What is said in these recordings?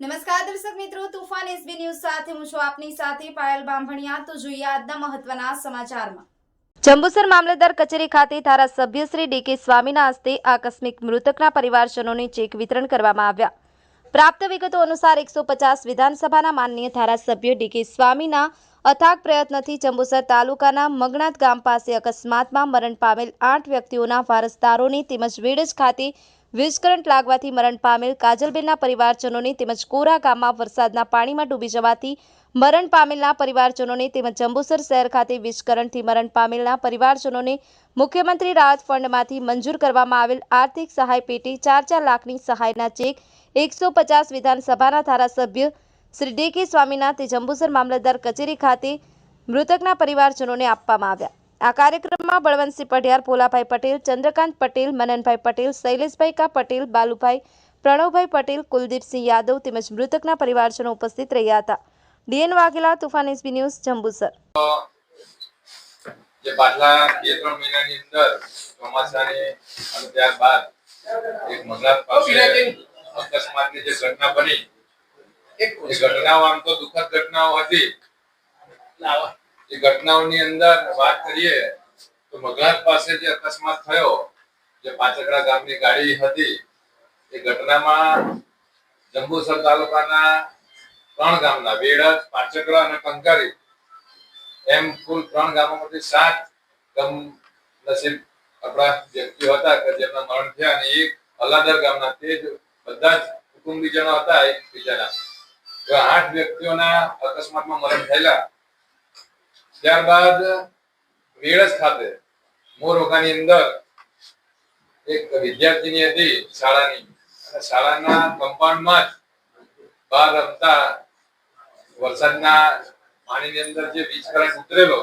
નમસ્કાર દર્શક મિત્રો, તુફાન એસબી ન્યૂઝ સાથે હું છું આપની સાથે પાયલ બાંભણિયા. તો જોઈએ આજના મહત્વના સમાચારમાં. જંબુસર મામલતદાર કચેરી ખાતે ધારાસભ્ય શ્રી ડીકે સ્વામીના હસ્તે આકસ્મિક મૃતકના પરિવારજનોને ચેક વિતરણ કરવામાં આવ્યા. પ્રાપ્ત વિગતો અનુસાર એકસો પચાસ વિધાનસભાના માનનીય ધારાસભ્ય ડીકે સ્વામીના અથાગ પ્રયત્નથી જંબુસર તાલુકાના મગનાથ ગામ પાસે અકસ્માતમાં મરણ પામેલ આઠ વ્યક્તિઓના વારસદારોની તેમજ વેડજ ખાતે વીજ કરંટ લાગવાથી મરણ પામેલ કાજલબેનના પરિવારજનોને તેમજ કોરા ગામમાં વરસાદના પાણીમાં ડૂબી જવાથી મરણ પામેલના પરિવારજનોને તેમજ જંબુસર શહેર ખાતે વીજ કરંટથી મરણ પામેલના પરિવારજનોને મુખ્યમંત્રી રાહત ફંડમાંથી મંજૂર કરવામાં આવેલ આર્થિક સહાય પેટી ચાર ચાર લાખની સહાયના ચેક એકસો પચાસ વિધાનસભાના ધારાસભ્ય શ્રી ડી કે સ્વામીના જંબુસર મામલતદાર કચેરી ખાતે મૃતકના પરિવારજનોને આપવામાં આવ્યા. આ કાર્યક્રમમાં બળવંતસિંહ પઢિયાર, પોલાભાઈ પટેલ, ચંદ્રકાંત પટેલ, મનનભાઈ પટેલ, શૈલેષભાઈ કા પટેલ, બાલુભાઈ, પ્રણવભાઈ પટેલ, કુલદીપસિંહ યાદવ તેમજ મૃતકના પરિવારજનો ઉપસ્થિત રહ્યા હતા. D N Vaghela, Toofan S B news, Jambusar. જે પાછલા બે ત્રણ મહિનાની અંદર ચોમાસાની અને ત્યારબાદ એક મંગળા અકસ્માતની જે ઘટના બની, એ ઘટનાઓ આમ તો દુઃખદ ઘટનાઓ હતી. એ ઘટનાઓની અંદર વાત કરીએ તો મગલાત પાસે જે અકસ્માત થયો, જે પાંચકડા ગામની ગાડી હતી, એ ઘટનામાં જંબુસર તાલુકાના ત્રણ ગામના, વેડજ, પાંચકડા અને કંકારી, એમ કુલ ત્રણ ગામોમાંથી સાત ગમ નસીબ આપણા વ્યક્તિઓ હતા કે જેમના મરણ થયા અને એક અલાદર ગામના તે જ બધા જ કુટુંબીજનો હતા એકબીજાના. આઠ વ્યક્તિઓના અકસ્માતમાં મરણ થયેલા ત્યારબાદ વેળસ ખાતે મોરોગાની અંદર એક વિદ્યાર્થીની હતી શાળાની. અને શાળાના કમ્પાઉન્ડમાં જ બહાર રમતા વરસાદના પાણીની અંદર જે વીજ કરંટ ઉતરેલો,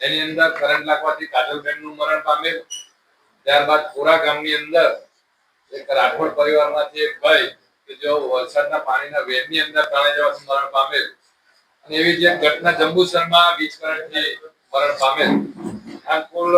એની અંદર કરંટ લાગવાથી કાજલબેનનું મરણ પામેલ. ત્યારબાદ કોરા ગામની અંદર એક રાઠોડ પરિવારમાંથી એક ભાઈ કે જો વરસાદના પાણીના વેરની અંદર તણાઈ જવાથી મરણ પામેલ. અને એવી જે ઘટના જંબુસરમાં વીજ કરંટથી મરણ પામેલ. આ કુલ